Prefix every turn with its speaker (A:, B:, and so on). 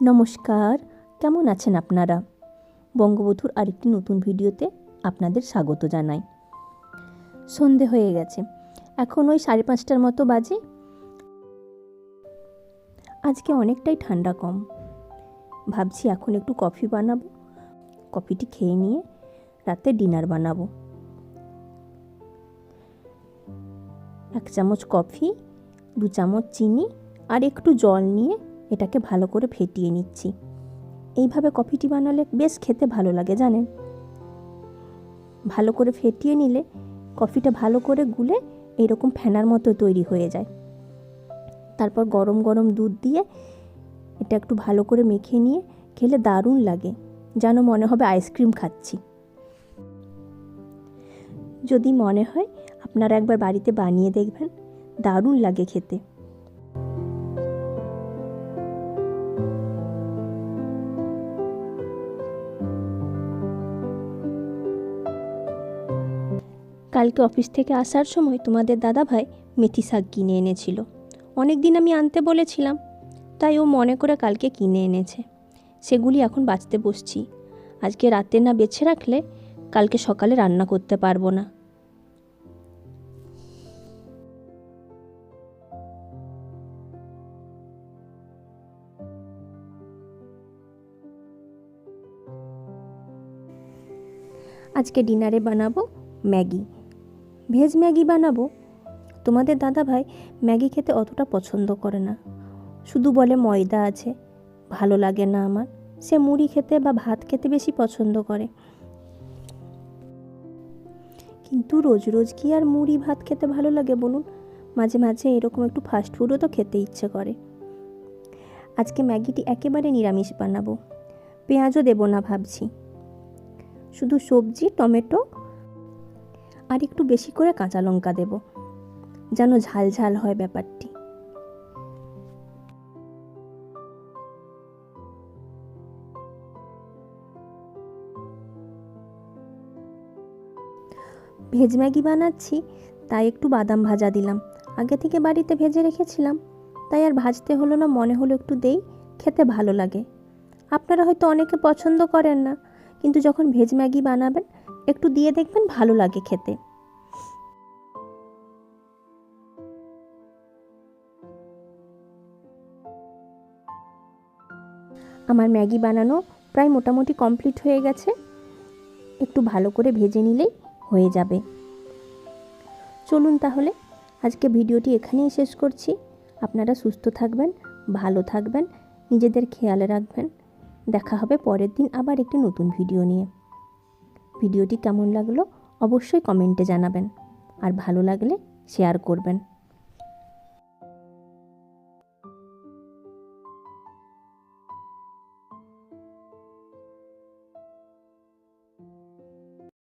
A: নমস্কার, কেমন আছেন আপনারা? বঙ্গবধূর আরেকটি নতুন ভিডিওতে আপনাদের স্বাগত জানাই। সন্ধে হয়ে গেছে, এখন ওই সাড়ে পাঁচটার মতো বাজে। আজকে অনেকটাই ঠান্ডা কম। ভাবছি এখন একটু কফি বানাবো, কফিটি খেয়ে নিয়ে রাতে ডিনার বানাবো। এক চামচ কফি, দু চামচ চিনি আর একটু জল নিয়ে এটাকে ভালো করে ফেটিয়ে নিচ্ছি। এইভাবে কফিটি বানালে বেশ খেতে ভালো লাগে, জানেন? ভালো করে ফেটিয়ে নিলে কফিটা ভালো করে গুলে এরকম ফেনার মতো তৈরি হয়ে যায়। তারপর গরম গরম দুধ দিয়ে এটা একটু ভালো করে মেখে নিয়ে খেলে দারুণ লাগে। যেন মনে হবে আইসক্রিম খাচ্ছি। যদি মনে হয়, আপনারা একবার বাড়িতে বানিয়ে দেখবেন। দারুণ লাগে খেতে। কালকে অফিস থেকে আসার সময় তোমাদের দাদা ভাই মেথি শাক কিনে এনেছিল। অনেক দিন আমি আনতে বলেছিলাম, তাই ও মনে করে কালকে কিনে এনেছে। সেগুলি এখন বাঁচতে বসছি। আজকে রাতে না বেছে রাখলে কালকে সকালে রান্না করতে পারব না। আজকে ডিনারে বানাবো ম্যাগি। ভেজ ম্যাগি বানাবো? তোমাদের দাদা ভাই ম্যাগি খেতে অতটা পছন্দ করে না। শুধু বলে ময়দা আছে, ভালো লাগে না আমার। সে মুড়ি খেতে বা ভাত খেতে বেশি পছন্দ করে। কিন্তু রোজ রোজ কি আর মুড়ি, ভাত খেতে ভালো লাগে বলুন? মাঝে মাঝে এরকম একটু ফাস্ট ফুডও তো খেতে ইচ্ছে করে। আজকে ম্যাগিটি একেবারে নিরামিষ বানাবো। পেঁয়াজও দেবো না ভাবছি। শুধু সবজি, টমেটো আর একটু বেশি করে কাঁচা লঙ্কা দেব, যেন ঝাল ঝাল হয় ব্যাপারটি। ভেজ ম্যাগি বানাচ্ছি, তাই একটু বাদাম ভাজা দিলাম। আগে থেকে বাড়িতে ভেজে রেখেছিলাম, তাই আর ভাজতে হলো না, মনে হলো একটু দেই, খেতে ভালো লাগে। আপনারা হয়তো অনেকে পছন্দ করেন না, কিন্তু যখন ভেজ ম্যাগি বানাবেন একটু দিয়ে দেখবেন ভালো লাগে খেতে। আমার ম্যাগি বানানো প্রায় মোটামুটি কমপ্লিট হয়ে গেছে। একটু ভালো করে ভেজে নিলেই হয়ে যাবে। চলুন তাহলে, আজকে ভিডিওটি এখানেই শেষ করছি। আপনারা সুস্থ থাকবেন, ভালো থাকবেন, নিজেদের খেয়ালে রাখবেন। দেখা হবে পরের দিন আবার একটি নতুন ভিডিও নিয়ে। ভিডিওটি কেমন লাগল অবশ্যই কমেন্টে জানাবেন। আর ভালো লাগলে শেয়ার করবেন।